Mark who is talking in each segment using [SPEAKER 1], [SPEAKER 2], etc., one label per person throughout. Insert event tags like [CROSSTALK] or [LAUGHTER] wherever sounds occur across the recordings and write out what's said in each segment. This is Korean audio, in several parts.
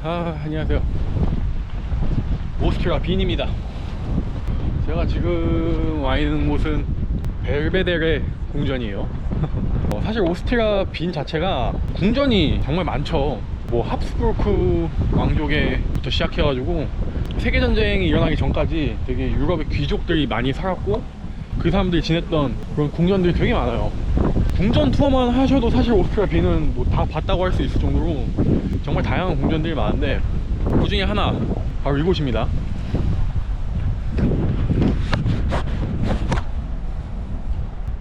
[SPEAKER 1] 아, 안녕하세요. 오스트리아 빈입니다. 제가 지금 와 있는 곳은 벨베데레 궁전이에요. [LAUGHS] 어, 사실 오스트리아 빈 자체가 궁전이 정말 많죠. 뭐 합스부르크 왕족에부터 시작해가지고 세계 전쟁이 일어나기 전까지 되게 유럽의 귀족들이 많이 살았고 그 사람들이 지냈던 그런 궁전들이 되게 많아요. 궁전 투어만 하셔도 사실 오스트리아 빈은 뭐다 봤다고 할 수 있을 정도로 정말 다양한 궁전들이 많은데 그 중에 하나 바로 이곳입니다.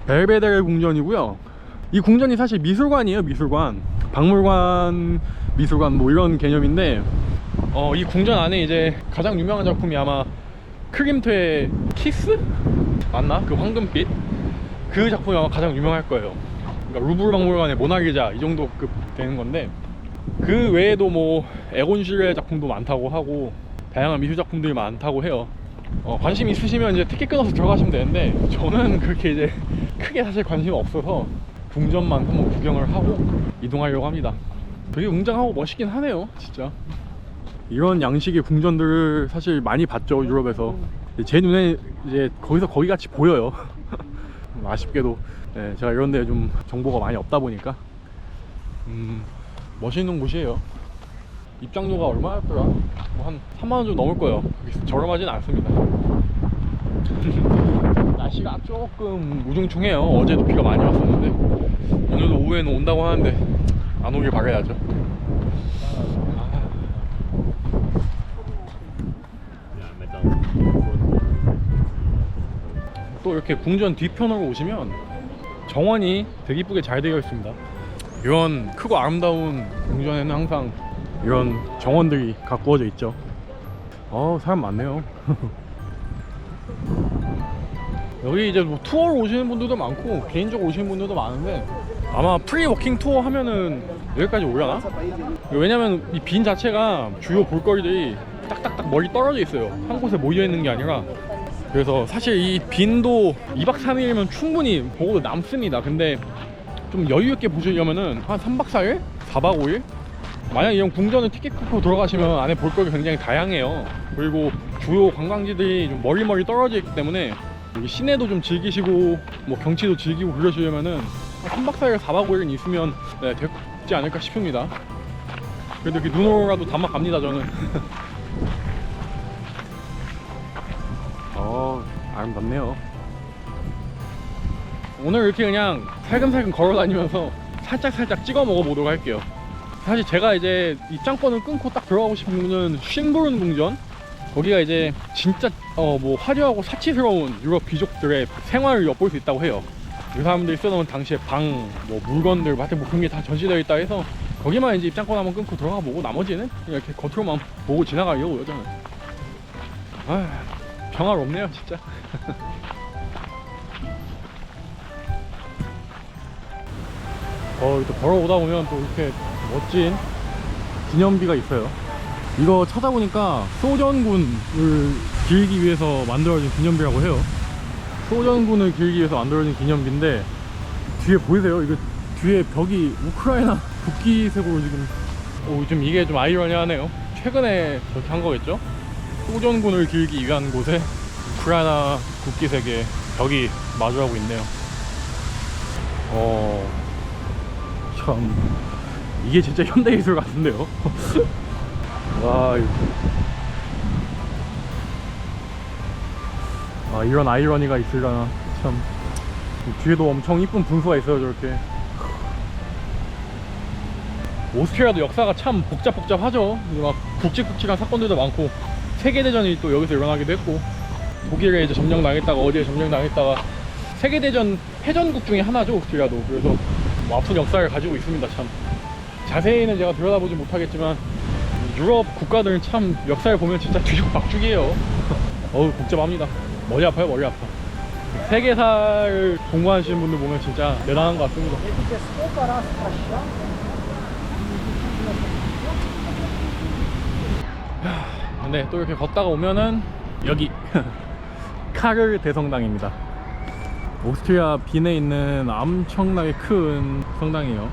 [SPEAKER 1] 벨베데레 궁전이고요. 이 궁전이 사실 미술관이에요, 미술관. 박물관, 미술관 뭐 이런 개념인데 어, 이 궁전 안에 이제 가장 유명한 작품이 아마 크림트의 키스? 맞나? 그 황금빛? 그 작품이 아마 가장 유명할 거예요. 그러니까 루브르 박물관의 모나리자 이 정도급 되는 건데 그 외에도 뭐 에곤 실의 작품도 많다고 하고 다양한 미술 작품들이 많다고 해요. 어, 관심 있으시면 이제 티켓 끊어서 들어가시면 되는데 저는 그렇게 이제 [LAUGHS] 크게 사실 관심 없어서 궁전만 한번 구경을 하고 이동하려고 합니다. 되게 웅장하고 멋있긴 하네요, 진짜. 이런 양식의 궁전들을 사실 많이 봤죠 유럽에서. 제 눈에 이제 거기서 거기 같이 보여요. [LAUGHS] 아쉽게도 네, 제가 이런 데 좀 정보가 많이 없다 보니까 음, 멋있는 곳이에요. 입장료가 얼마였더라? 뭐 한 3만 원 좀 넘을 거예요. 저렴하진 않습니다. [LAUGHS] 날씨가 조금 우중충해요. 어제도 비가 많이 왔었는데 오늘도 오후에는 온다고 하는데 안 오길 바라야죠. 또 이렇게 궁전 뒤편으로 오시면 정원이 되게 이쁘게 잘 되어 있습니다. 이런 크고 아름다운 궁전에는 항상 이런 정원들이 가꾸어져 있죠. 어 사람 많네요. [LAUGHS] 여기 이제 뭐 투어로 오시는 분들도 많고 개인적으로 오시는 분들도 많은데 아마 프리 워킹 투어 하면은 여기까지 오려나? 왜냐면 이 빈 자체가 주요 볼거리들이 딱딱딱 멀리 떨어져 있어요. 한 곳에 모여 있는 게 아니라 그래서 사실 이 빈도 2박 3일이면 충분히 보고 남습니다. 근데 좀 여유 있게 보시려면은 한 3박 4일? 4박 5일? 만약 이런 궁전을 티켓 끊고 들어가시면 안에 볼 거리 굉장히 다양해요. 그리고 주요 관광지들이 좀 멀리멀리 떨어져 있기 때문에 여기 시내도 좀 즐기시고 뭐 경치도 즐기고 그러시려면은 한 3박 4일, 4박 5일은 있으면 네, 되지 않을까 싶습니다. 그래도 이렇게 눈 오라도 담아 갑니다 저는. [LAUGHS] 어 아름답네요. 오늘 이렇게 그냥 살금살금 걸어 다니면서 살짝 살짝 찍어 먹어보도록 할게요. 사실 제가 이제 입장권을 끊고 딱 들어가고 싶은 곳은 쉰부른 궁전. 거기가 이제 진짜 어 뭐 화려하고 사치스러운 유럽 귀족들의 생활을 엿볼 수 있다고 해요. 그 사람들이 써놓은 당시의 방, 뭐 물건들, 하여튼 뭐 그런 게 다 전시되어 있다 해서 거기만 이제 입장권 한번 끊고 들어가 보고 나머지는 이렇게 겉으로만 보고 지나가려고요 저는. 아 평화롭네요 진짜. [LAUGHS] 어, 또 걸어오다 보면 또 이렇게 멋진 기념비가 있어요. 이거 찾아보니까 소전군을 기리기 위해서 만들어진 기념비라고 해요. 소전군을 기리기 위해서 만들어진 기념비인데 뒤에 보이세요? 이거 뒤에 벽이 우크라이나 [LAUGHS] 국기색으로 지금 오, 좀 이게 좀 아이러니하네요. 최근에 저렇게 한 거겠죠? 소전군을 기리기 위한 곳에 우크라이나 국기색의 벽이 마주하고 있네요. 어, 참 이게 진짜 현대예술 같은데요? [LAUGHS] 와. 아 이런 아이러니가 있으려나. 참 뒤에도 엄청 이쁜 분수가 있어요 저렇게. 오스트리아도 역사가 참 복잡복잡하죠? 막 굵직굵직한 사건들도 많고 세계대전이 또 여기서 일어나기도 했고 독일에 이제 점령당했다가 어디에 점령당했다가 세계대전 패전국 중에 하나죠 오스트리아도. 그래서 뭐 아픈 역사를 가지고 있습니다 참. 자세히는 제가 들여다보지 못하겠지만 유럽 국가들은 참 역사를 보면 진짜 뒤죽박죽이에요. [LAUGHS] 어우 복잡합니다. 머리 아파요 머리 아파. 세계사를 공부하시는 분들 보면 진짜 대단한 것 같습니다 근데 또 이렇게 걷다가 오면은 여기 [LAUGHS] 카르 대성당입니다. 오스트리아 빈에 있는 엄청나게 큰 성당이에요.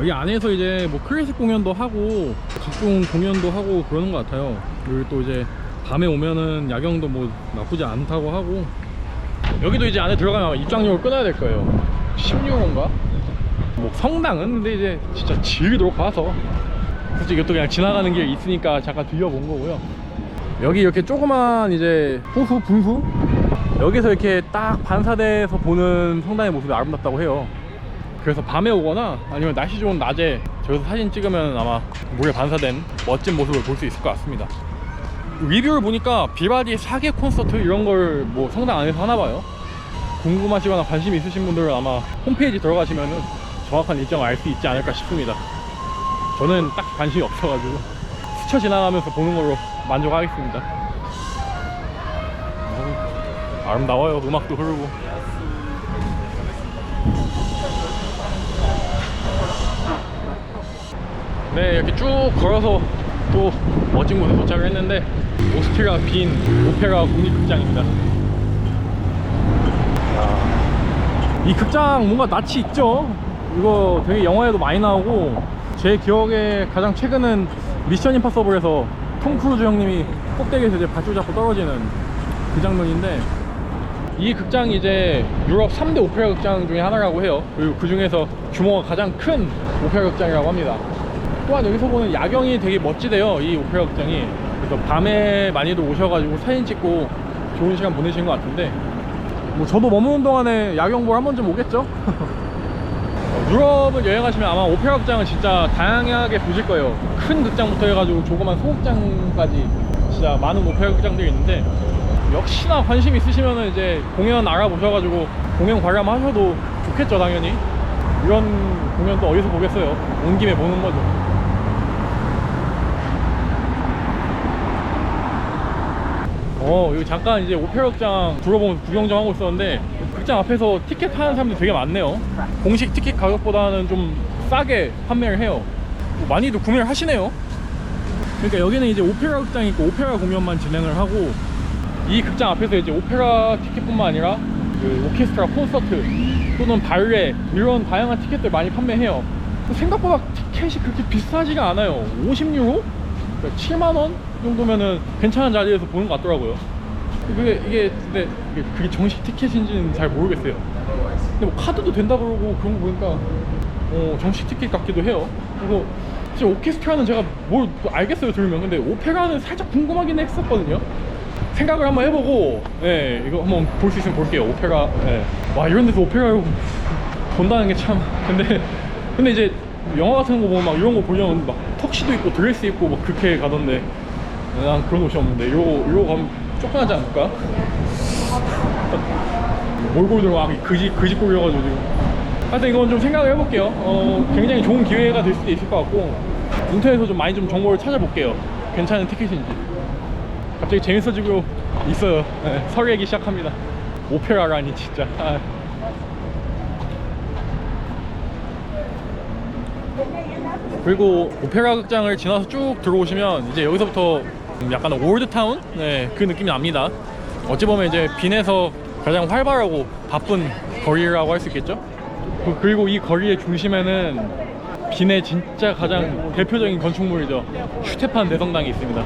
[SPEAKER 1] 여기 안에서 이제 뭐 클래식 공연도 하고 각종 공연도 하고 그러는 것 같아요. 그리고 또 이제 밤에 오면은 야경도 뭐 나쁘지 않다고 하고. 여기도 이제 안에 들어가면 입장료를 끊어야 될 거예요. 16호인가? 뭐 성당은 근데 이제 진짜 즐기도록 봐서 솔직히 이것도 그냥 지나가는 길 있으니까 잠깐 들려본 거고요. 여기 이렇게 조그만 이제 호수 분수? 여기서 이렇게 딱 반사돼서 보는 성당의 모습이 아름답다고 해요. 그래서 밤에 오거나 아니면 날씨 좋은 낮에 저기서 사진 찍으면 아마 물에 반사된 멋진 모습을 볼 수 있을 것 같습니다. 리뷰를 보니까 비바디 사계 콘서트 이런 걸 뭐 성당 안에서 하나 봐요. 궁금하시거나 관심 있으신 분들은 아마 홈페이지 들어가시면은 정확한 일정을 알 수 있지 않을까 싶습니다 저는 딱 관심이 없어가지고 스쳐 지나가면서 보는 걸로 만족하겠습니다. 어우, 아름다워요. 음악도 흐르고. 네 이렇게 쭉 걸어서 또 멋진 곳에 도착을 했는데 오스트리아 빈 오페라 국립극장입니다. 야, 이 극장 뭔가 낯이 있죠? 이거 되게 영화에도 많이 나오고 제 기억에 가장 최근은 미션 임파서블에서 톰 크루즈 형님이 꼭대기에서 이제 발줄 잡고 떨어지는 그 장면인데 이 극장이 이제 유럽 3대 오페라 극장 중에 하나라고 해요. 그리고 그 중에서 규모가 가장 큰 오페라 극장이라고 합니다. 또한 여기서 보는 야경이 되게 멋지대요 이 오페라 극장이. 그래서 밤에 많이들 오셔가지고 사진 찍고 좋은 시간 보내시는 것 같은데. 뭐 저도 머무는 동안에 야경 보러 한 번쯤 오겠죠? [LAUGHS] 어, 유럽을 여행하시면 아마 오페라 극장은 진짜 다양하게 보실 거예요. 큰 극장부터 해가지고 조그만 소극장까지 진짜 많은 오페라 극장들이 있는데 역시나 관심 있으시면 이제 공연 알아보셔가지고 공연 관람하셔도 좋겠죠 당연히. 이런 공연도 어디서 보겠어요? 온 김에 보는 거죠. 어 여기 잠깐 이제 오페라 극장 둘러보면서 구경 좀 하고 있었는데 극장 앞에서 티켓 파는 사람들이 되게 많네요. 공식 티켓 가격보다는 좀 싸게 판매를 해요. 뭐 많이들 구매를 하시네요. 그러니까 여기는 이제 오페라 극장이 있고 오페라 공연만 진행을 하고 이 극장 앞에서 이제 오페라 티켓뿐만 아니라 그 오케스트라 콘서트 또는 발레 이런 다양한 티켓들 많이 판매해요. 생각보다 티켓이 그렇게 비싸지가 않아요. 50유로? 7만원 정도면은 괜찮은 자리에서 보는 것 같더라고요 그게 이게 근데 이게 그게 정식 티켓인지는 잘 모르겠어요. 근데 뭐 카드도 된다 그러고 그런 거 보니까 어 정식 티켓 같기도 해요. 그래서 사실 오케스트라는 제가 뭘 알겠어요 들으면 근데 오페라는 살짝 궁금하긴 했었거든요. 생각을 한번 해보고 예 이거 한번 볼 수 있으면 볼게요 오페라. 예. 와 이런 데서 오페라를 본다는 게 참. 근데 근데 이제 영화 같은 거 보면 막 이런 거 보려면 막 턱시도 입고 드레스 입고 막 그렇게 가던데. 난 그런 옷이 없는데. 이러고 이러고 가면 쫓겨나지 않을까? 몰골들 막 그지 그지 꼴려가지고 지금. 하여튼 이건 좀 생각을 해볼게요. 어 굉장히 좋은 기회가 될 수도 있을 것 같고 인터넷에서 좀 많이 좀 정보를 찾아볼게요. 괜찮은 티켓인지. 갑자기 재밌어지고 있어요. 네, 설레기 시작합니다. 오페라라니 진짜. 아. 그리고 오페라 극장을 지나서 쭉 들어오시면 이제 여기서부터 약간 올드타운? 네, 그 느낌이 납니다. 어찌 보면 이제 빈에서 가장 활발하고 바쁜 거리라고 할 수 있겠죠? 그- 그리고 이 거리의 중심에는 빈의 진짜 가장 대표적인 건축물이죠. 슈테판 대성당이 있습니다.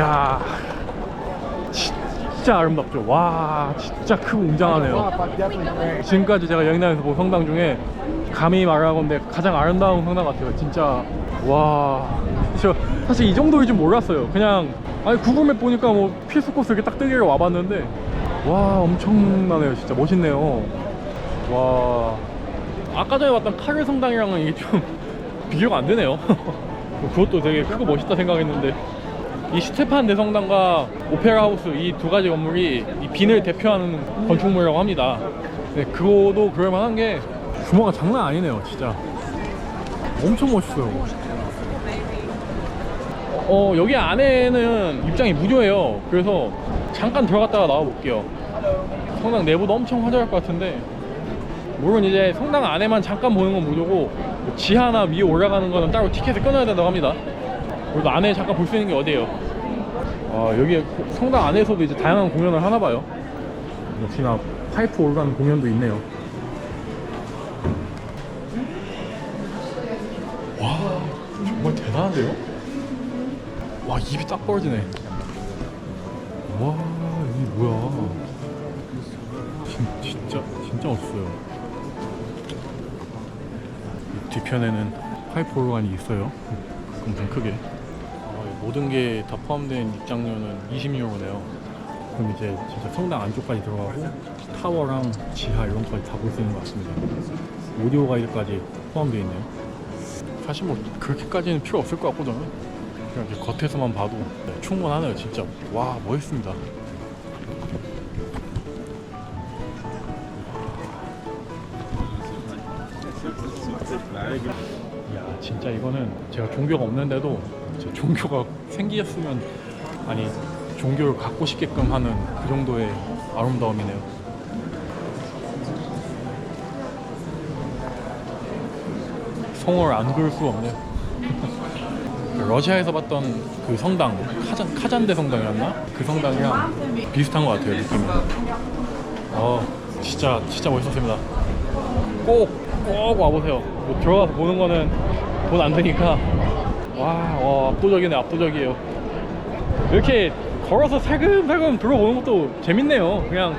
[SPEAKER 1] 야 진짜 아름답죠? 와 진짜 크고 웅장하네요. 지금까지 제가 여행 다니면서 본 성당 중에 감히 말하건데 가장 아름다운 성당 같아요. 진짜 와. 저 사실 이 정도일 줄 몰랐어요 그냥 아니 구글맵 보니까 뭐 필수 코스 이렇게 딱 뜨기를 와봤는데 와 엄청나네요 진짜 멋있네요 와 아까 전에 봤던 카르 성당이랑은 이게 좀 [LAUGHS] 비교가 안 되네요 [LAUGHS] 그것도 되게 크고 멋있다 생각했는데 이 스테판 대성당과 오페라 하우스 이 두 가지 건물이 이 빈을 대표하는 건축물이라고 합니다. 네, 그거도 그럴 만한 게 규모가 장난 아니네요, 진짜. 엄청 멋있어요. 어, 여기 안에는 입장이 무료예요. 그래서 잠깐 들어갔다가 나와 볼게요. 성당 내부도 엄청 화려할 것 같은데 물론 이제 성당 안에만 잠깐 보는 건 무료고 뭐 지하나 위에 올라가는 거는 따로 티켓을 끊어야 된다고 합니다. 그리고 안에 잠깐 볼 수 있는 게 어디예요? 아 여기 성당 안에서도 이제 다양한 공연을 하나 봐요. 역시나 파이프 오르간 공연도 있네요. 와 정말 대단한데요? 와 입이 딱 벌어지네. 와 이게 뭐야? 진, 진짜 진짜 이 뒤편에는 오르간이 있어요. 엄청 크게. 아, 모든 게 다 포함된 입장료는 20유로네요. 그럼 이제 진짜 성당 안쪽까지 들어가고 타워랑 지하 이런 거까지 다 볼 수 있는 것 같습니다. 오디오 가이드까지 포함되어 있네요. 사실 뭐 그렇게까지는 필요 없을 것 같거든요 그냥 이렇게 겉에서만 봐도 네, 충분하네요 진짜. 와 멋있습니다. 야 진짜 이거는 제가 종교가 없는데도 제 종교가 [LAUGHS] 생기셨으면 아니 종교를 갖고 싶게끔 하는 그 정도의 아름다움이네요. 성을 안 그을 수 없네요. 그 러시아에서 봤던 그 성당 카잔, 카잔데 성당이었나? 그 성당이랑 비슷한 것 같아요 느낌이. 어 진짜 진짜 멋있었습니다. 꼭 꼭 와보세요. 뭐 들어가서 보는 거는 돈 안 드니까. 와, 와 압도적이네 압도적이에요. 이렇게 걸어서 살금살금 들어보는 것도 재밌네요. 그냥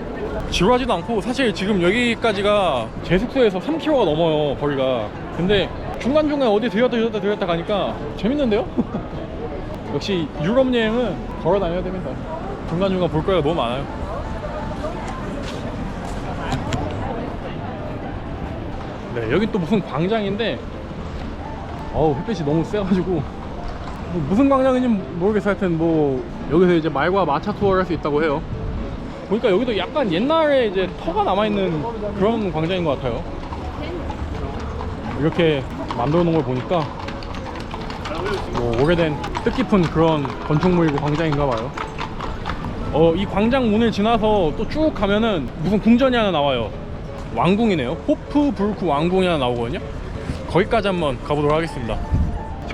[SPEAKER 1] 지루하지도 않고 사실 지금 여기까지가 제 숙소에서 3km가 넘어요 거리가. 근데 중간중간 어디 들렸다 들렸다 들렸다 가니까 재밌는데요? [LAUGHS] 역시 유럽 여행은 걸어 다녀야 됩니다. 중간중간 볼 거리가 너무 많아요. 네 여기 또 무슨 광장인데 어우 햇빛이 너무 세가지고. 뭐 무슨 광장인지 모르겠어요. 하여튼 뭐 여기서 이제 말과 마차 투어를 할 수 있다고 해요. 보니까 여기도 약간 옛날에 이제 터가 남아있는 그런 광장인 것 같아요. 이렇게 만들어 놓은 걸 보니까 뭐 오래된 뜻깊은 그런 건축물이고 광장인가 봐요. 어, 이 광장 문을 지나서 또 쭉 가면은 무슨 궁전이 하나 나와요. 왕궁이네요. 호프부르크 왕궁이 하나 나오거든요. 거기까지 한번 가보도록 하겠습니다.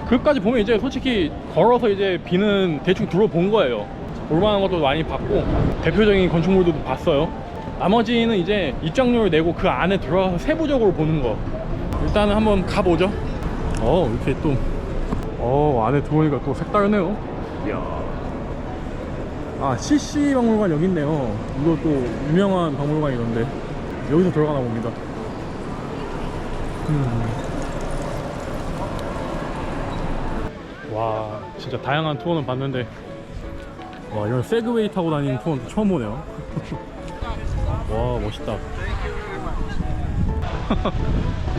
[SPEAKER 1] 그까지 보면 이제 솔직히 걸어서 이제 비는 대충 둘러본 거예요. 볼만한 것도 많이 봤고 대표적인 건축물들도 봤어요. 나머지는 이제 입장료를 내고 그 안에 들어가서 세부적으로 보는 거 일단은 한번 가보죠. 어 이렇게 또. 어, 안에 들어오니까 또 색다르네요. 이야. 아 CC 박물관 여기 있네요. 이것도 유명한 박물관이던데. 여기서 들어가나 봅니다. 음. 와 진짜 다양한 투어는 봤는데. 와 이런 세그웨이 타고 다니는 투어는 처음 보네요. [LAUGHS] 와 멋있다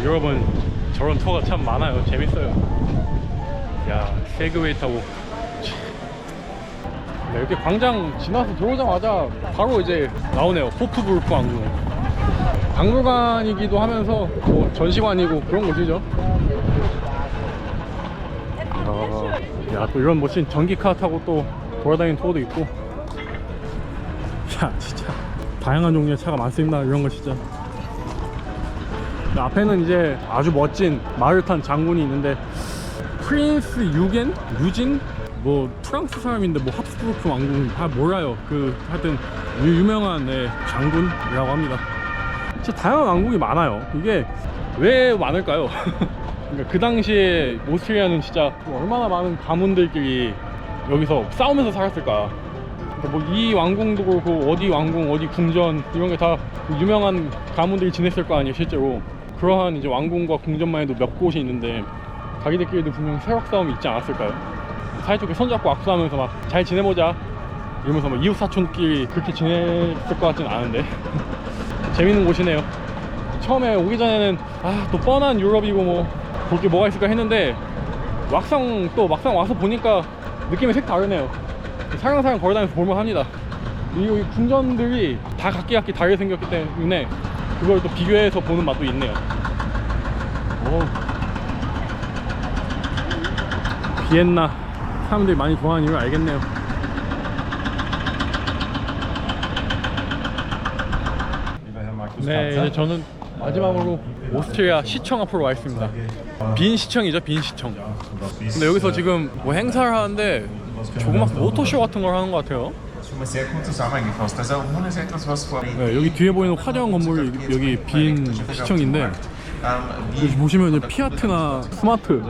[SPEAKER 1] 여러분 저런 투어가 참 많아요. 재밌어요. 야 세그웨이 타고. 네, 이렇게 광장 지나서 들어오자마자 바로 이제 나오네요. 호프부르크 왕궁 박물관이기도 하면서 뭐 전시관이고 그런 곳이죠. 야, 또 이런 멋진 전기카 타고 또 돌아다니는 투어도 있고. 야 진짜. 다양한 종류의 차가 많습니다. 이런 거 진짜 앞에는 이제 아주 멋진 말을 탄 장군이 있는데 프린스 유겐? 유진? 뭐 프랑스 사람인데 뭐 합스부르크 왕궁 다 몰라요 그 하여튼 유- 유명한 네, 장군이라고 합니다 진짜 다양한 왕국이 많아요 이게 왜 많을까요? [LAUGHS] 그러니까 그 당시에 오스트리아는 진짜 얼마나 많은 가문들끼리 여기서 싸우면서 살았을까 뭐이 왕궁도 그렇고 어디 왕궁 어디 궁전 이런 게 다 유명한 가문들이 지냈을 거 아니에요 실제로 그러한 이제 왕궁과 궁전만 해도 몇 곳이 있는데 자기들끼리도 분명 세력 싸움이 있지 않았을까요? 사이좋게 손잡고 악수하면서 막 잘 지내보자. 이러면서 뭐 이웃 사촌끼리 그렇게 지냈을 것 같진 않은데. [LAUGHS] 재밌는 곳이네요. 처음에 오기 전에는 아 또 뻔한 유럽이고 뭐 볼 게 뭐가 있을까 했는데 막상 또 막상 와서 보니까 느낌이 색 다르네요. 사랑사랑 걸어다니면서 볼만합니다. 이 궁전들이 다 각기 각기 다르게 생겼기 때문에 그걸 또 비교해서 보는 맛도 있네요. 오. 비엔나. 사람들이 많이 좋아하는 이유를 알겠네요. 네 이제 저는 마지막으로 오스트리아 시청 앞으로 와 있습니다. 빈 시청이죠 빈 시청. 근데 여기서 지금 뭐 행사를 하는데 조그맣게 모토쇼 같은 걸 하는 것 같아요 네, 여기 뒤에 보이는 화려한 건물이 여기 빈 시청인데
[SPEAKER 2] Ähm,
[SPEAKER 1] 여기 보시면 이제 피아트나 스마트,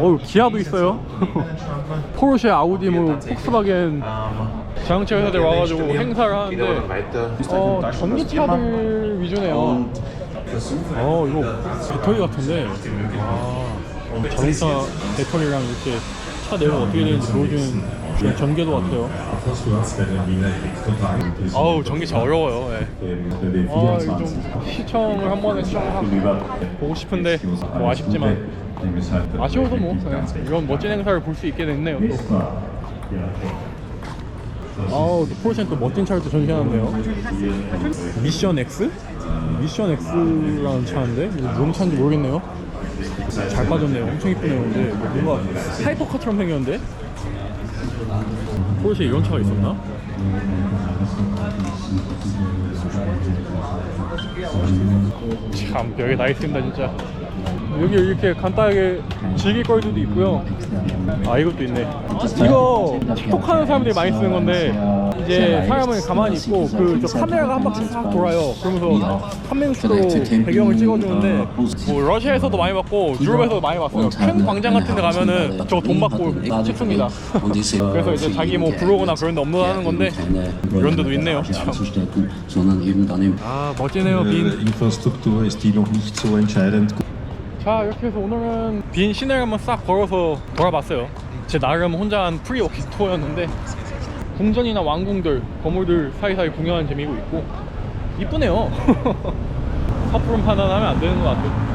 [SPEAKER 1] 어 기아도 있어요. 포르쉐, 아우디, 뭐 폭스바겐
[SPEAKER 2] Ähm,
[SPEAKER 1] 자동차 회사들 와가지고 행사를 하는데. 어 전기차들 위주네요. 어 이거 배터리 같은데 아, 자동차 배터리랑 이렇게 차 내용 어떻게 되는지 보여주는 그런 전개도 같아요. 아우 전기차 어려워요. 예. 아 이거 좀 시청을 한 번에 시청을 보고 싶은데 뭐 아쉽지만 아쉬워도 뭐 예. 이런 멋진 행사를 볼 수 있게 됐네요. 또. 아우 또 포르쉐는 또 멋진 차를 또 전시하는데요. 미션 X? 미션 X라는 차인데 이거 무슨 차인지 모르겠네요. 잘 빠졌네요. 엄청 이쁘네요. 근데 뭐 뭔가 하이퍼카처럼 생겼는데 포르쉐 이런 차가 있었나? 참 여기 나 있습니다 진짜 여기 이렇게 간단하게 즐길 거리도 있고요. 아 이것도 있네. 이거 틱톡 하는 사람들이 많이 쓰는 건데 이제 사람은 가만히 있고 그 저 카메라가 한 바퀴 싹 돌아요. 그러면서 판명수로 배경을 찍어주는데 뭐 러시아에서도 많이 봤고 유럽에서도 많이 봤어요. 큰 광장 같은 데 가면은 저거 돈 받고 찍습니다. 그래서 이제 자기 뭐 블로그나 그런 데 업로드하는 건데 이런 데도 있네요. 아 멋지네요 빈 자 이렇게 해서 오늘은 빈 시내를 한번 싹 걸어서 돌아봤어요. 제 나름 혼자 한 프리 워킹 투어였는데 궁전이나 왕궁들 건물들 사이사이 구경하는 재미도 있고 이쁘네요. [LAUGHS] 섣부른 판단하면 안 되는 것 같아요.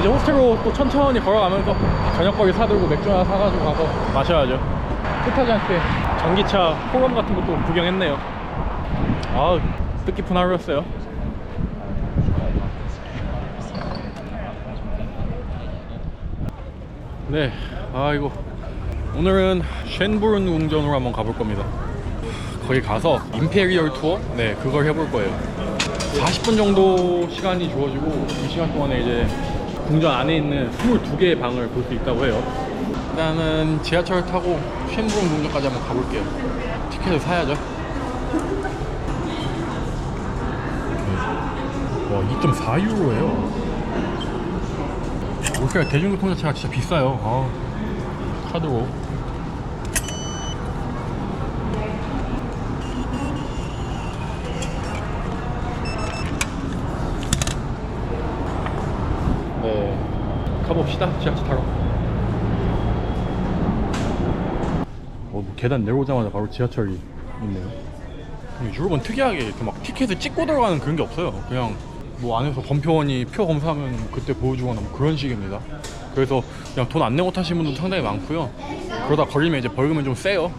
[SPEAKER 1] 이제 호스텔로 또 천천히 걸어가면서 저녁거리 사들고 맥주 하나 사가지고 가서 마셔야죠. 뜻하지 않게 전기차 포럼 같은 것도 구경했네요. 아 뜻깊은 하루였어요 네, 아 이거 오늘은 쉔부른 궁전으로 한번 가볼 겁니다. 거기 가서 임페리얼 투어, 네 그걸 해볼 거예요. 40분 정도 시간이 주어지고 이 시간 동안에 이제 궁전 안에 있는 22개의 방을 볼 수 있다고 해요. 일단은 지하철 타고 쉔부른 궁전까지 한번 가볼게요. 티켓을 사야죠. 와 2.4유로예요. 오스트리아 대중교통 자체가 진짜 비싸요. 아, 카드로. 네, 가봅시다. 지하철 타러. 어, 뭐 계단 내려오자마자 바로 지하철이 있네요. 유럽은 특이하게 이렇게 막 티켓을 찍고 들어가는 그런 게 없어요. 그냥 뭐 안에서 검표원이 표 검사하면 그때 보여주거나 뭐 그런 식입니다. 그래서 그냥 돈 안 내고 타시는 분도 상당히 많고요. 그러다 걸리면 이제 벌금은 좀 세요.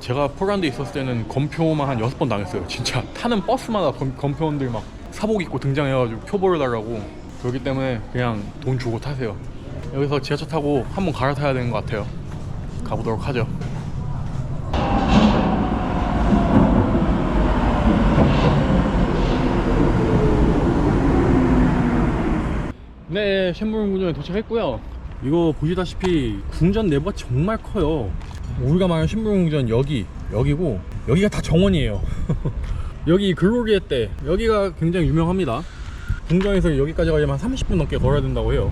[SPEAKER 1] 제가 폴란드에 있었을 때는 검표만 한 여섯 번 당했어요. 진짜 타는 버스마다 검, 검표원들 막 사복 입고 등장해가지고 표 보여달라고. 그렇기 때문에 그냥 돈 주고 타세요. 여기서 지하철 타고 한 번 갈아타야 되는 것 같아요. 가보도록 하죠. 네, 쉔부른 궁전에 도착했고요. 이거 보시다시피 궁전 내부가 정말 커요. 우리가 말하는 쉔부른 궁전 여기, 여기고 여기가 다 정원이에요. [LAUGHS] 여기 글로리에 때 여기가 굉장히 유명합니다. 궁전에서 여기까지 가려면 한 30분 넘게 걸어야 된다고 해요.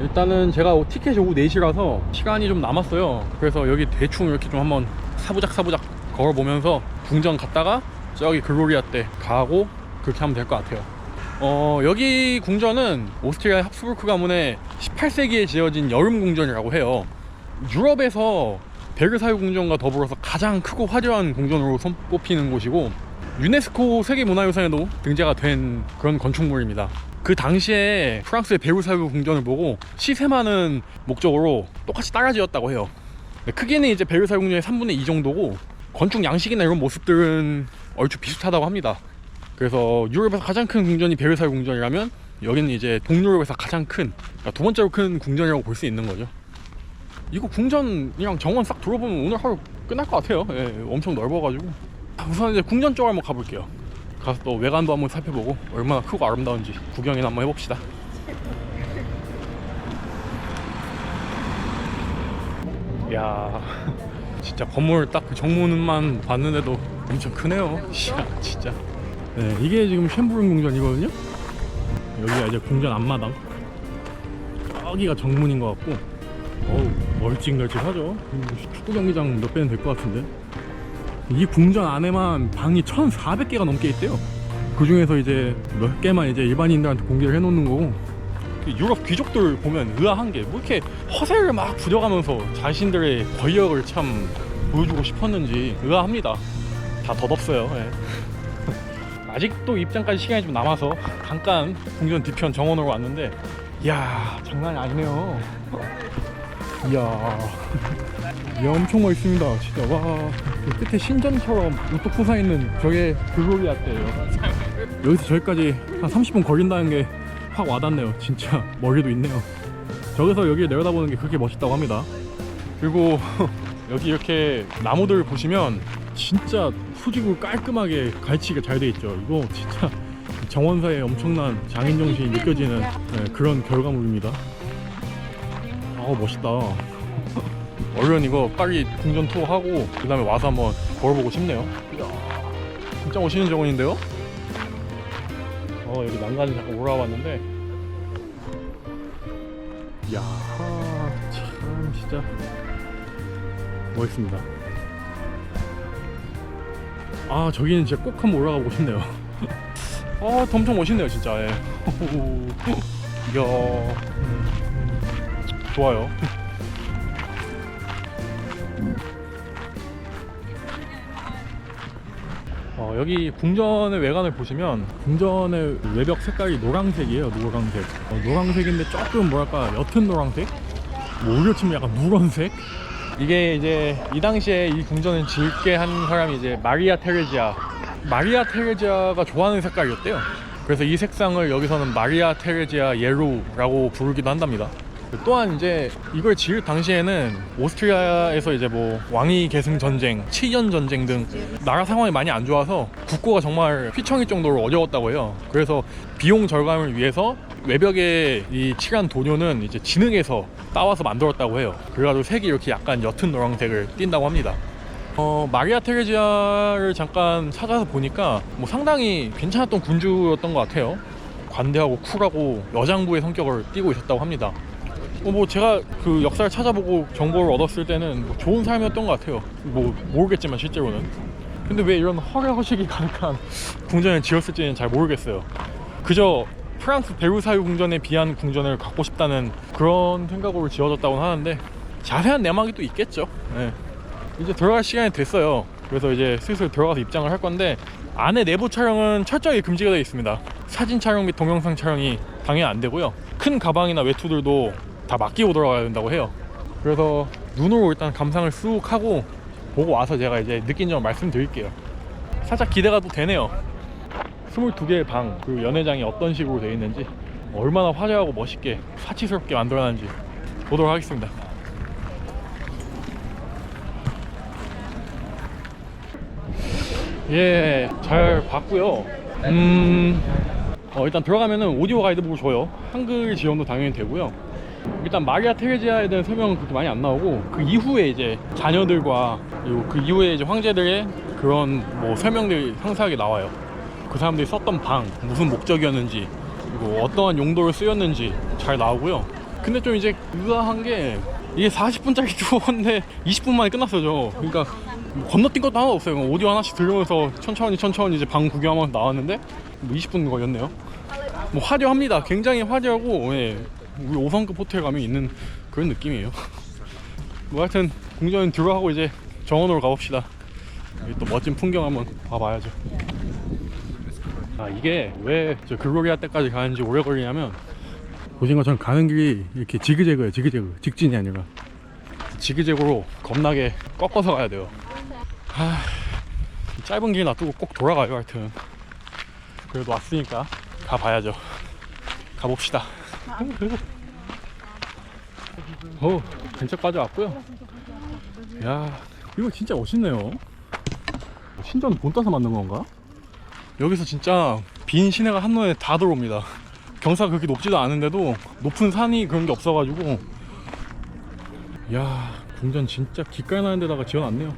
[SPEAKER 1] 일단은 제가 티켓이 오후 4시라서 시간이 좀 남았어요. 그래서 여기 대충 이렇게 좀 한번 사부작 사부작 걸어보면서 궁전 갔다가 저기 글로리아 때 가고 그렇게 하면 될 것 같아요. 어, 여기 궁전은 오스트리아 합스부르크 가문의 18세기에 지어진 여름 궁전이라고 해요. 유럽에서 베르사유 궁전과 더불어서 가장 크고 화려한 궁전으로 손꼽히는 곳이고 유네스코 세계문화유산에도 등재가 된 그런 건축물입니다. 그 당시에 프랑스의 베르사유 궁전을 보고 시샘하는 목적으로 똑같이 따라 지었다고 해요. 크기는 이제 베르사유 궁전의 3분의 2 정도고 건축 양식이나 이런 모습들은 얼추 비슷하다고 합니다. 그래서 유럽에서 가장 큰 궁전이 베르사유 궁전이라면 여기는 이제 동유럽에서 가장 큰 그러니까 두 번째로 큰 궁전이라고 볼 수 있는 거죠. 이거 궁전이랑 정원 싹 둘러보면 오늘 하루 끝날 것 같아요. 예, 엄청 넓어가지고 우선 이제 궁전 쪽 한번 가볼게요. 가서 또 외관도 한번 살펴보고 얼마나 크고 아름다운지 구경이나 한번 해봅시다. [LAUGHS] 야 진짜 건물 딱 그 정문만 봤는데도 엄청 크네요. [LAUGHS] 이야 진짜. 네, 이게 지금 쉔부른 궁전이거든요. 여기가 이제 궁전 앞마당. 여기가 정문인 것 같고, 어우 멀찍멀찍하죠. 음, 축구 경기장 몇 배는 될 것 같은데. 이 궁전 안에만 방이 1,400개가 넘게 있대요. 그 중에서 이제 몇 개만 이제 일반인들한테 공개를 해놓는 거고. 유럽 귀족들 보면 의아한 게 뭐 이렇게 허세를 막 부려가면서 자신들의 권력을 참 보여주고 싶었는지 의아합니다. 다 덧없어요. 예. 아직도 입장까지 시간이 좀 남아서 잠깐 궁전 뒤편 정원으로 왔는데 이야 장난이 아니네요. 이야 이야 엄청 멋있습니다. 진짜 와그 끝에 신전처럼 우뚝 솟아 있는 저게 글로리아 때예요. 여기서 저기까지 한 30분 걸린다는 게 확 와닿네요. 진짜 머리도 있네요. 저기서 여기를 내려다보는 게 그렇게 멋있다고 합니다. 그리고 [LAUGHS] 여기 이렇게 나무들 보시면 진짜 수직으로 깔끔하게 갈치가 잘 돼 있죠. 이거 진짜 정원사의 엄청난 장인 정신이 느껴지는 네, 그런 결과물입니다. 아 멋있다. [LAUGHS] 얼른 이거 빨리 궁전 투어 하고 그 다음에 와서 한번 걸어보고 싶네요. 이야, 진짜 멋있는 정원인데요? 어 여기 난간을 잠깐 올라와 봤는데 이야 참 진짜 멋있습니다. 아 저기는 진짜 꼭 한번 올라가 보고 싶네요. [LAUGHS] 아 엄청 멋있네요 진짜. 예. [LAUGHS] 이야 음, 좋아요. [LAUGHS] 어, 여기 궁전의 외관을 보시면 궁전의 외벽 색깔이 노란색이에요 노란색 어, 노란색인데 조금 뭐랄까 옅은 노란색 뭐 우리로 치면 약간 누런색 이게 이제 이 당시에 이 궁전을 짓게 한 사람이 이제 마리아 테레지아. 마리아 테레지아가 좋아하는 색깔이었대요. 그래서 이 색상을 여기서는 마리아 테레지아 예로라고 부르기도 한답니다. 또한 이제 이걸 지을 당시에는 오스트리아에서 이제 뭐 왕위 계승 전쟁, 치연 전쟁 등 나라 상황이 많이 안 좋아서 국고가 정말 휘청일 정도로 어려웠다고 해요. 그래서 비용 절감을 위해서 외벽에 이 칠한 도료는 이제 진흙에서 따와서 만들었다고 해요. 그래가지고 색이 이렇게 약간 옅은 노란색을 띈다고 합니다. 어, 마리아 테레지아를 잠깐 찾아서 보니까 뭐 상당히 괜찮았던 군주였던 것 같아요. 관대하고 쿨하고 여장부의 성격을 띠고 있었다고 합니다. 어, 뭐 제가 그 역사를 찾아보고 정보를 얻었을 때는 뭐 좋은 삶이었던 것 같아요. 뭐 모르겠지만 실제로는. 근데 왜 이런 허례허식이 가득한 [LAUGHS] 궁전을 지었을지는 잘 모르겠어요. 그저 프랑스 베르사유 궁전에 비한 궁전을 갖고 싶다는 그런 생각으로 지어졌다고 하는데 자세한 내막이 또 있겠죠. 네. 이제 들어갈 시간이 됐어요. 그래서 이제 슬슬 들어가서 입장을 할 건데 안에 내부 촬영은 철저히 금지가 되어 있습니다. 사진 촬영 및 동영상 촬영이 당연히 안 되고요. 큰 가방이나 외투들도 다 맡기고 들어가야 된다고 해요. 그래서 눈으로 일단 감상을 쑥 하고 보고 와서 제가 이제 느낀 점을 말씀드릴게요. 살짝 기대가 또 되네요. 22개의 방, 그리고 연회장이 어떤 식으로 되어 있는지, 얼마나 화려하고 멋있게 사치스럽게 만들어놨는지 보도록 하겠습니다. 예, 잘 봤고요. 음, 어, 일단 들어가면은 오디오 가이드북을 줘요. 한글 지원도 당연히 되고요. 일단 마리아 테레지아에 대한 설명은 그렇게 많이 안 나오고 그 이후에 이제 자녀들과 그리고 그 이후에 이제 황제들의 그런 뭐 설명들이 상세하게 나와요. 그 사람들이 썼던 방 무슨 목적이었는지 그리고 어떠한 용도로 쓰였는지 잘 나오고요. 근데 좀 이제 의아한 게 이게 40분짜리 투어인데 20분 만에 끝났어요. 저. 그러니까 뭐 건너뛴 것도 하나 없어요. 오디오 하나씩 들으면서 천천히 천천히 이제 방 구경하면서 나왔는데 뭐 20분 걸렸네요. 뭐 화려합니다. 굉장히 화려하고 예, 우리 5성급 호텔 가면 있는 그런 느낌이에요. [LAUGHS] 뭐 하여튼 궁전 들어가고 이제 정원으로 가봅시다. 또 멋진 풍경 한번 봐봐야죠. 아 이게 왜 저 글로리아 때까지 가는지 오래 걸리냐면 보신 것처럼 가는 길이 이렇게 지그재그예요. 지그재그 직진이 아니라 지그재그로 겁나게 꺾어서 가야 돼요. 하, 짧은 길 놔두고 꼭 돌아가요. 하여튼 그래도 왔으니까 가봐야죠. 가봅시다. [LAUGHS] 어, 근처까지 왔고요. 야, 이거 진짜 멋있네요. 신전 본 따서 만든 건가? 여기서 진짜 빈 시내가 한눈에 다 들어옵니다. 경사가 그렇게 높지도 않은데도 높은 산이 그런 게 없어가지고 야 궁전 진짜 기깔 나는 데다가 지어놨네요.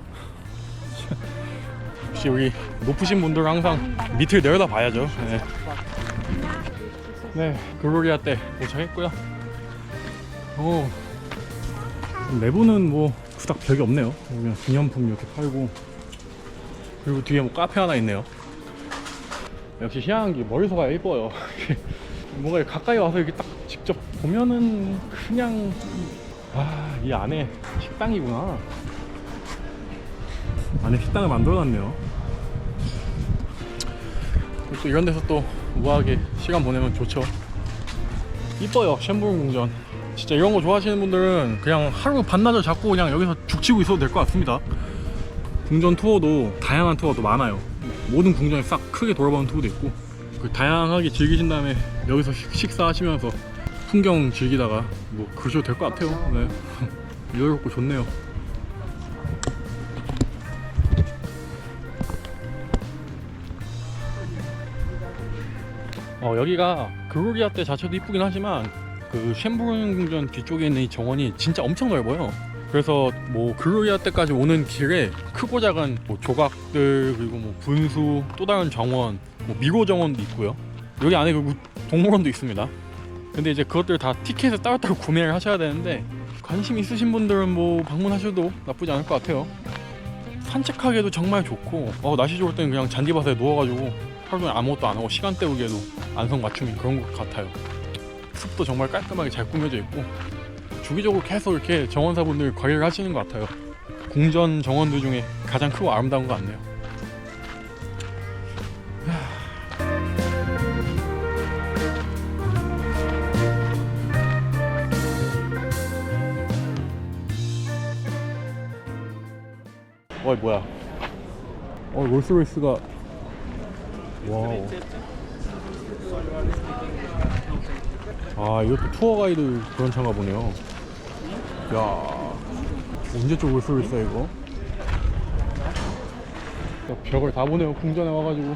[SPEAKER 1] [LAUGHS] 역시 우리 높으신 분들은 항상 밑을 내려다 봐야죠. 네. 네, 글로리아 때 도착했고요. 어, 내부는 뭐 그닥 별게 없네요. 그냥 기념품 이렇게 팔고 그리고 뒤에 뭐 카페 하나 있네요. 역시 게 멀리서 봐야 예뻐요. 뭔가 가까이 와서 이렇게 딱 직접 보면은 그냥 아, 이 안에 식당이구나. 안에 식당을 만들어놨네요. 또 이런 데서 또 우아하게 시간 보내면 좋죠. 이뻐요, 쉔부른 궁전. 진짜 이런 거 좋아하시는 분들은 그냥 하루 반나절 잡고 그냥 여기서 죽치고 있어도 될 것 같습니다. 궁전 투어도 다양한 투어도 많아요. 모든 궁전을 싹 크게 돌아보는 투어도 있고 그 다양하게 즐기신 다음에 여기서 식- 식사하시면서 풍경 즐기다가 뭐 그러셔도 될 것 같아요. 네. [LAUGHS] 여유롭고 좋네요. 어, 여기가 그로리아 때 자체도 이쁘긴 하지만 그 쉔부른 궁전 뒤쪽에 있는 이 정원이 진짜 엄청 넓어요. 그래서 뭐 글로리아 때까지 오는 길에 크고 작은 뭐 조각들 그리고 뭐 분수 또 다른 정원 뭐 미로 정원도 있고요. 여기 안에 그리고 동물원도 있습니다. 근데 이제 그것들 다 티켓을 따로따로 구매를 하셔야 되는데 관심 있으신 분들은 뭐 방문하셔도 나쁘지 않을 것 같아요. 산책하기에도 정말 좋고 어, 날씨 좋을 때는 그냥 잔디밭에 누워가지고 하루 종일 아무것도 안 하고 시간 때우기에도 안성 맞춤이 그런 것 같아요. 숲도 정말 깔끔하게 잘 꾸며져 있고 주기적으로 계속 이렇게 정원사분들 관리를 하시는 것 같아요. 궁전 정원들 중에 가장 크고 아름다운 것 같네요. 와 뭐야? 어 롤스로이스가 와우. 아 이것도 투어 가이드 그런 차가 보네요. 야 언제적 롤스로이스야 이거? 벽을 다 보네요 궁전에 와가지고